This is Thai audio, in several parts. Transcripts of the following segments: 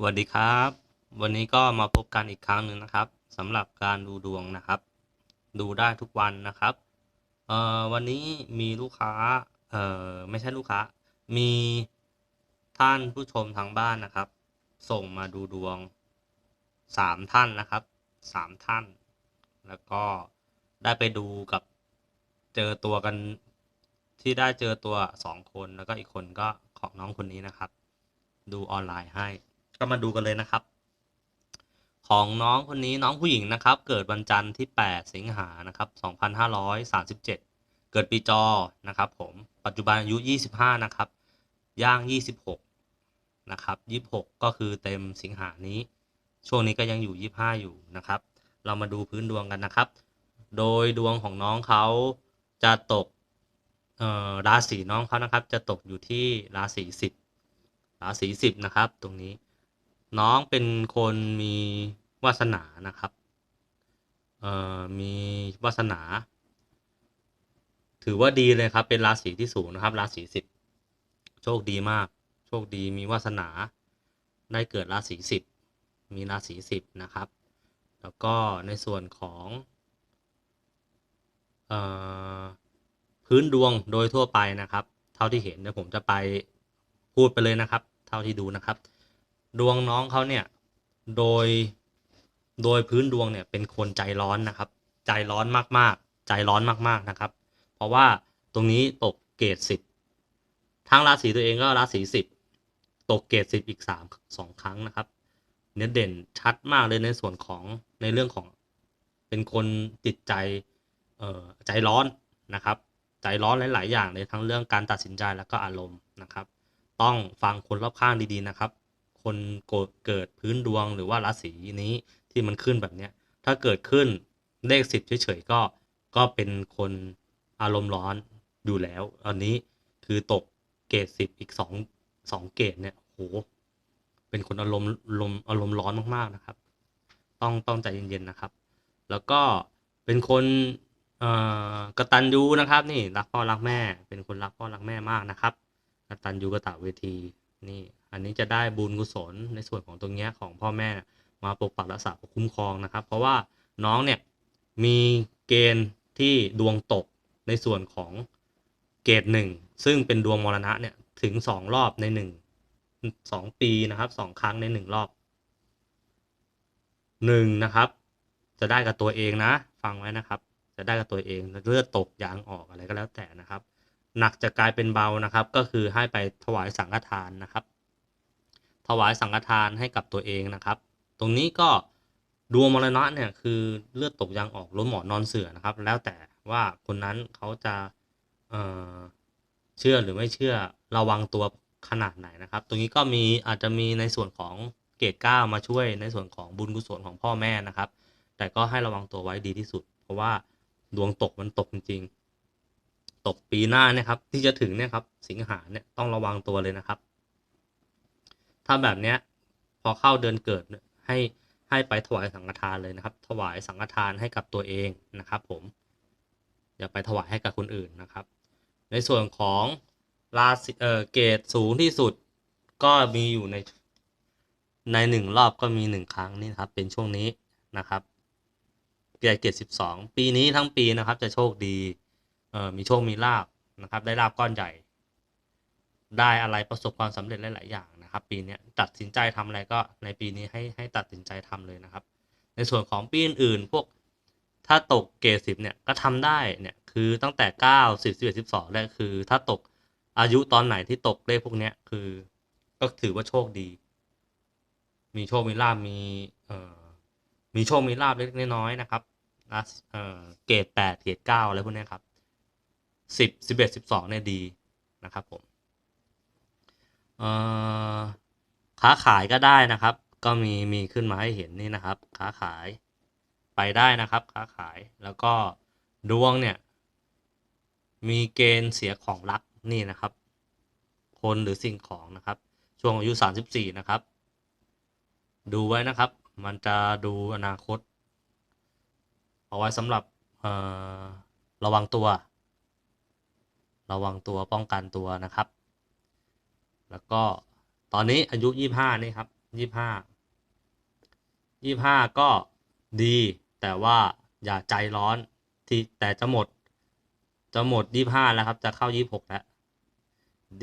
สวัสดีครับ วันนี้ก็มาพบกันอีกครั้งหนึ่งนะครับสำหรับการดูดวงนะครับ ดูได้ทุกวันนะครับเอ่อวันนี้มีลูกค้าเอ่อไม่ใช่ลูกค้า มีท่านผู้ชมทางบ้านนะครับ ส่งมาดูดวงสามท่านนะครับสามท่าน แล้วก็ได้ไปดูกับเจอตัวกันที่ได้เจอตัวสองคนแล้วก็อีกคนก็ของน้องคนนี้นะครับ ดูออนไลน์ให้ ก็มาดูกันเลยนะครับ ของน้องคนนี้น้องผู้หญิงนะครับ เกิดวันจันทร์ที่ 8 สิงหานะครับ2537 เกิดปีจอนะครับผมปัจจุบันอายุ 25 นะครับ ย่าง 26 นะครับ 26 ก็คือเต็มสิงหานี้ ช่วงนี้ก็ยังอยู่ 25 อยู่นะครับ เรามาดูพื้นดวงกันนะครับ โดยดวงของน้องเขาจะตกราศีน้องเขานะครับ จะตกอยู่ที่ราศีสิบราศีสิบนะครับ ตรงนี้ น้องเป็นคนมีวาสนานะครับ เอ่อ มีวาสนา ถือว่าดีเลยครับ เป็นราศีที่สูงนะครับ ราศีสิบโชคดีมาก โชคดีมีวาสนา ได้เกิดราศีสิบมีราศีสิบนะครับ แล้วก็ในส่วนของเอ่อพื้นดวงโดยทั่วไปนะครับ เท่าที่เห็นเดี๋ยวผมจะไปพูดไปเลยนะครับ เท่าที่ดูนะครับ ดวงน้องเขาเนี่ย โดยโดยพื้นดวงเนี่ยเป็นคนใจร้อนนะครับ ใจร้อนมากๆ ใจร้อนมากๆนะครับ เพราะว่าตรงนี้ตกเกรดสิบทั้งราศีตัวเองก็ราศีสิบตกเกรดสิบอีกสามสองครั้งนะครับ เนื้อเด่นชัดมากเลยในส่วนของในเรื่องของเป็นคนจิตใจเอ่อใจร้อนนะครับ ใจร้อนหลาย ๆ อย่างเลยทั้งเรื่องการตัดสินใจแล้วก็อารมณ์นะครับ ต้องฟังคนรอบข้างดี ๆ นะครับ คนโกเกิดพื้นดวงหรือว่าราศีนี้ที่มันขึ้นแบบเนี้ย ถ้าเกิดขึ้นเลขสิบเฉยๆก็ก็เป็นคนอารมณ์ร้อนอยู่แล้ว อันนี้คือตกเกรดสิบอีกสองสองเกรดเนี่ยโหเป็นคนอารมณ์ลมอารมณ์ร้อนมากๆนะครับ ต้องต้องใจเย็นๆนะครับ แล้วก็เป็นคนเอ่อกตัญญูนะครับ นี่รักพ่อรักแม่ เป็นคนรักพ่อรักแม่มากนะครับกระตัญญูกะตะเวทีนี่ อันนี้จะได้บุญกุศลในส่วนของตรงนี้ของพ่อแม่มาปกปักรักษาปกคุ้มครองนะครับ เพราะว่าน้องเนี่ยมีเกณฑ์ที่ดวงตกในส่วนของเกรดหนึ่งซึ่งเป็นดวงมรณะเนี่ยถึงสองรอบในหนึ่งสองปีนะครับสองครั้งในหนึ่งรอบหนึ่งนะครับ จะได้กับตัวเองนะ ฟังไว้นะครับ จะได้กับตัวเองเลือดตกยางออกอะไรก็แล้วแต่นะครับ หนักจะกลายเป็นเบานะครับ ก็คือให้ไปถวายสังฆทานนะครับ ถวายสังฆทานให้กับตัวเองนะครับ ตรงนี้ก็ดวงมรณะเนี่ยคือเลือดตกยางออกล้มหมอนนอนเสือนะครับ แล้วแต่ว่าคนนั้นเขาจะเเชื่อหรือไม่เชื่อระวังตัวขนาดไหนนะครับ ตรงนี้ก็มีอาจจะมีในส่วนของเกรดเก้ามาช่วยในส่วนของบุญกุศลของพ่อแม่นะครับ แต่ก็ให้ระวังตัวไว้ดีที่สุด เพราะว่าดวงตกมันตกจริงๆ ตกปีหน้านี่ครับที่จะถึงเนี่ยครับสิงหาเนี่ยต้องระวังตัวเลยนะครับ ถ้าแบบเนี้ยพอเข้าเดือนเกิดให้ให้ไปถวายสังฆทานเลยนะครับ ถวายสังฆทานให้กับตัวเองนะครับ ผม อย่าไปถวายให้กับคนอื่นนะครับ ในส่วนของราศีเออเกรดสูงที่สุดก็มีอยู่ในในหนึ่งรอบก็มีหนึ่งครั้งนี่นะครับ เป็นช่วงนี้นะครับเกรดเกรดสิบสองปีนี้ทั้งปีนะครับ จะโชคดีเออมีโชคมีลาบนะครับ ได้ลาบก้อนใหญ่ ได้อะไรประสบความสำเร็จหลาย ๆ อย่าง นะครับปีนี้ตัดสินใจทำอะไรก็ในปีนี้ให้ให้ตัดสินใจทำเลยนะครับ ในส่วนของปีอื่นๆพวกถ้าตกเกรดสิบเนี่ยก็ทำได้เนี่ยคือตั้งแต่เก้าสิบสิบเอ็ดสิบสองเนี่ยคือ ถ้าตกอายุตอนไหนที่ตกเลขพวกเนี้ยคือ ก็ถือว่าโชคดี มีโชคมีลาบมีเอ่อมีโชคมีลาบเล็กน้อยๆนะครับเอ่อเกรดแปดเกรดเก้าอะไรพวกเนี้ยครับสิบสิบเอ็ดสิบสองเนี่ยดีนะครับผมเอ่อ ค้าขายก็ได้นะครับ ก็มีมีขึ้นมาให้เห็นนี่นะครับ ค้าขายไปได้นะครับ ค้าขายแล้วก็ดวงเนี่ย มีเกณฑ์เสียของรักนี่นะครับ คนหรือสิ่งของนะครับ ช่วงอายุสามสิบสี่นะครับ ดูไว้นะครับ มันจะดูอนาคต เอาไว้สำหรับเอ่อระวังตัว ระวังตัวป้องกันตัวนะครับ แล้วก็ ตอนนี้อายุยี่ห้านี่ครับยี่ห้ายี่ห้าก็ดีแต่ว่าอย่าใจร้อนที่แต่จะหมด จะหมดยี่ห้าแล้วครับ จะเข้ายี่หกแล้ว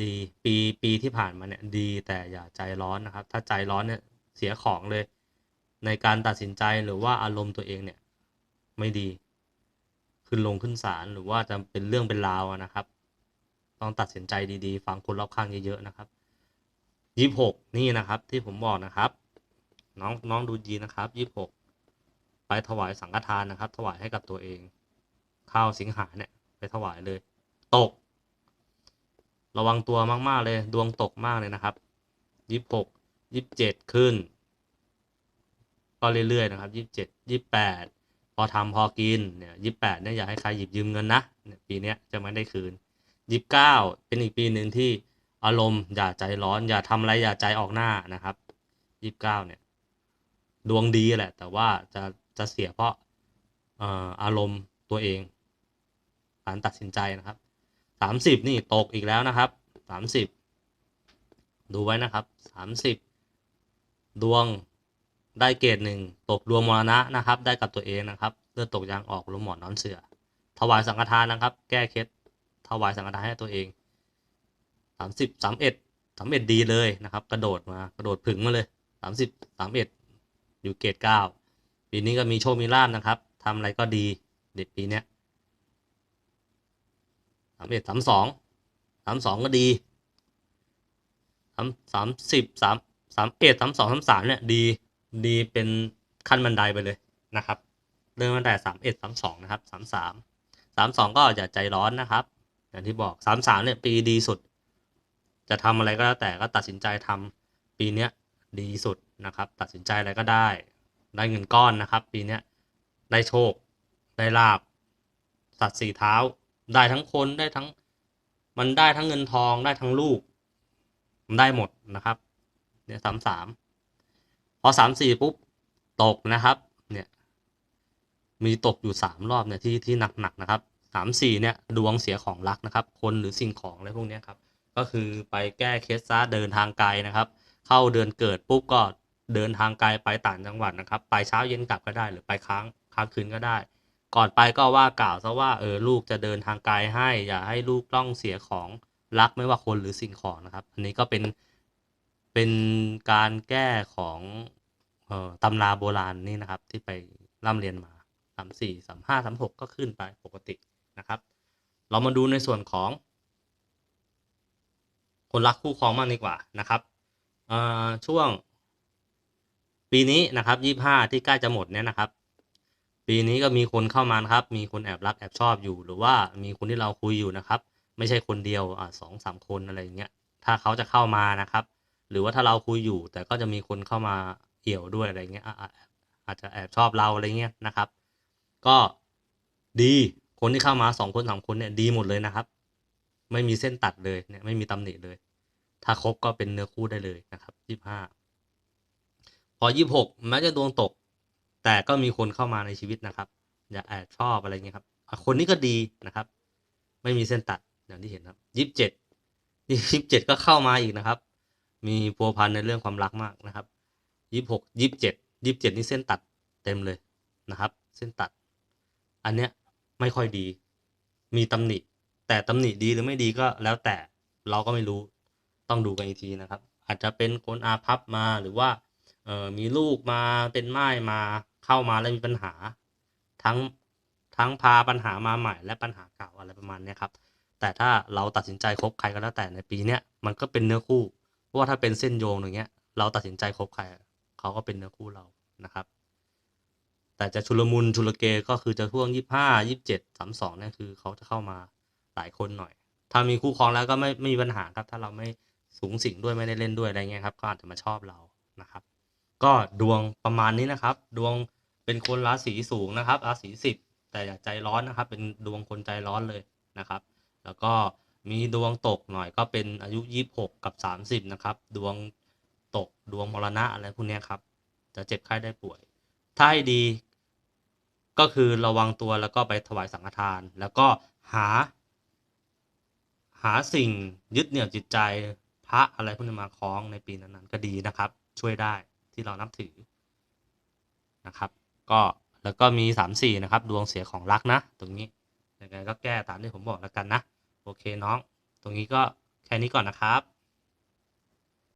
ดีปีปีที่ผ่านมาเนี่ยดีแต่อย่าใจร้อนนะครับ ถ้าใจร้อนเนี่ยเสียของเลย ในการตัดสินใจหรือว่าอารมณ์ตัวเองเนี่ย ไม่ดี ขึ้นลงขึ้นศาลหรือว่าจะเป็นเรื่องเป็นราวนะครับ ต้องตัดสินใจดีๆ ฟังคนรอบข้างเยอะๆนะครับ ยี่หกนี่นะครับ ที่ผมบอกนะครับ น้องน้องดูดีนะครับยี่หกไปถวายสังฆทานนะครับ ถวายให้กับตัวเองข้าวสิงหาเนี่ย ไปถวายเลย ตก ระวังตัวมาก ๆ เลย ดวงตกมากเลยนะครับยี่หกยี่เจ็ดขึ้น ก็เรื่อย ๆ นะครับยี่เจ็ดยี่แปดพอทำพอกินเนี่ยยี่แปดเนี่ยอย่าให้ใครหยิบยืมเงินนะเนี่ยปีเนี้ยจะไม่ได้คืนยี่เก้าเป็นอีกปีหนึ่งที่ อารมณ์อย่าใจร้อน อย่าทำอะไรอย่าใจออกหน้านะครับยี่เก้าเนี่ย ดวงดีแหละ แต่ว่าจะจะเสียเพราะเอ่ออารมณ์ตัวเองการตัดสินใจนะครับสามสิบนี่ตกอีกแล้วนะครับสามสิบดูไว้นะครับสามสิบดวงได้เกรดหนึ่งตกดวงมรณะนะครับ ได้กับตัวเองนะครับเลือดตกยางออกลมหมอนนอนเสือ ถวายสังฆทานนะครับ แก้เคล็ดถวายสังฆทานให้ตัวเอง สามสิบสามเอ็ดสามเอ็ดดีเลยนะครับ กระโดดมากระโดดผึ่งมาเลยสามสิบสามเอ็ดอยู่เกรดเก้าปีนี้ก็มีโชคมีลาบนะครับทำอะไรก็ดีเด็ดปีเนี้ยสามเอ็ดสามสองสามสองก็ดีสามสามสิบสามสามเอ็ดสามสองสามสามเนี่ยดีดีเป็นขั้นบันไดไปเลยนะครับ เริ่มตั้งแต่สามเอ็ดสามสองนะครับสามสามสามสองก็อย่าใจร้อนนะครับ อย่างที่บอกสามสามเนี่ยปีดีสุด จะทำอะไรก็แล้วแต่ก็ตัดสินใจทำปีเนี้ยดีสุดนะครับ ตัดสินใจอะไรก็ได้ ได้เงินก้อนนะครับ ปีเนี้ยได้โชค ได้ลาบ สัตว์สี่เท้า ได้ทั้งคนได้ทั้งมันได้ทั้งเงินทองได้ทั้งลูก มันได้หมดนะครับเนี่ยสามสามพอสามสี่ปุ๊บตกนะครับเนี่ยมีตกอยู่สามรอบเนี่ยที่ที่หนักๆนะครับสามสี่เนี่ยดวงเสียของรักนะครับ คนหรือสิ่งของอะไรพวกนี้ครับ ก็คือไปแก้เคสซะเดินทางไกลนะครับ เข้าเดือนเกิดปุ๊บก็เดินทางไกลไปต่างจังหวัดนะครับ ไปเช้าเย็นกลับก็ได้หรือไปค้างค้างคืนก็ได้ ก่อนไปก็ว่ากล่าวซะว่าเออลูกจะเดินทางไกลให้ อย่าให้ลูกต้องเสียของรักไม่ว่าคนหรือสิ่งของนะครับ อันนี้ก็เป็นเป็นการแก้ของออตำราโบราณนี่นะครับ ที่ไปร่ำเรียนมาสามสี่สามห้าสามหกก็ขึ้นไปปกตินะครับ เรามาดูในส่วนของ คนรักคู่ครองมากดีกว่านะครับช่วง ปีนี้นะครับยี่ห้าที่ใกล้จะหมดเนี่ยนะครับ ปีนี้ก็มีคนเข้ามาครับ มีคนแอบรักแอบชอบอยู่ หรือว่ามีคนที่เราคุยอยู่นะครับ ไม่ใช่คนเดียวอ่าสองสามคนอะไรอย่างเงี้ยถ้าเขาจะเข้ามานะครับ หรือว่าถ้าเราคุยอยู่ แต่ก็จะมีคนเข้ามาเอี่ยวด้วยอะไรเงี้ยอาจจะแอบชอบเราอะไรเงี้ยนะครับ ก็ดีคนที่เข้ามาสองคนสามคนเนี่ยดีหมดเลยนะครับ ไม่มีเส้นตัดเลยเนี่ยไม่มีตำหนิเลย ถ้าครบก็เป็นเนื้อคู่ได้เลยนะครับยี่ห้าพอยี่หกแม้จะดวงตก แต่ก็มีคนเข้ามาในชีวิตนะครับ อย่าแอบชอบอะไรเงี้ยครับคนนี้ก็ดีนะครับ ไม่มีเส้นตัดอย่างที่เห็นครับยี่สิบเจ็ดยี่สิบเจ็ดก็เข้ามาอีกนะครับ มีพัวพันในเรื่องความรักมากนะครับยี่หกยี่สิบเจ็ดยี่สิบเจ็ดนี่เส้นตัดเต็มเลยนะครับ เส้นตัด อันเนี้ยไม่ค่อยดี มีตำหนิ แต่ตำหนิดีหรือไม่ดีก็แล้วแต่เราก็ไม่รู้ ต้องดูกันอีกทีนะครับ อาจจะเป็นคนอาภัพมาหรือว่าเออมีลูกมาเป็นไม้มาเข้ามาแล้วมีปัญหา ทั้งทั้งพาปัญหามาใหม่และปัญหาเก่าอะไรประมาณนี้ครับ แต่ถ้าเราตัดสินใจคบใครก็แล้วแต่ในปีเนี้ยมันก็เป็นเนื้อคู่เพราะว่าถ้าเป็นเส้นโยงอย่างเงี้ย เราตัดสินใจคบใครเขาก็เป็นเนื้อคู่เรานะครับ แต่จะชุลมุนชุลเกก็คือจะช่วงยี่ห้ายี่เจ็ดสามสองเนี่ยคือเขาจะเข้ามาหลายคนหน่อย ถ้ามีคู่ครองแล้วก็ไม่ไม่มีปัญหาครับ ถ้าเราไม่ สูงสิงด้วยไม่ได้เล่นด้วยอะไรเงี้ยครับก็อาจจะมาชอบเรานะครับ ก็ดวงประมาณนี้นะครับ ดวงเป็นคนราศีสูงนะครับราศีสิบแต่อย่าใจร้อนนะครับ เป็นดวงคนใจร้อนเลยนะครับ แล้วก็มีดวงตกหน่อยก็เป็นอายุยี่หกกับสามสิบนะครับ ดวงตกดวงมรณะอะไรพวกนี้ครับ จะเจ็บไข้ได้ป่วย ถ้าให้ดี ก็คือระวังตัวแล้วก็ไปถวายสังฆทาน แล้วก็หา หาสิ่งยึดเหนี่ยวจิตใจ พระอะไรพวกนี้มาคล้องในปีนั้นๆก็ดีนะครับ ช่วยได้ที่เรานับถือนะครับ ก็แล้วก็มีสามสี่นะครับ ดวงเสียของรักนะ ตรงนี้ยังไงก็แก้ตามที่ผมบอกแล้วกันนะ โอเคน้อง ตรงนี้ก็แค่นี้ก่อนนะครับ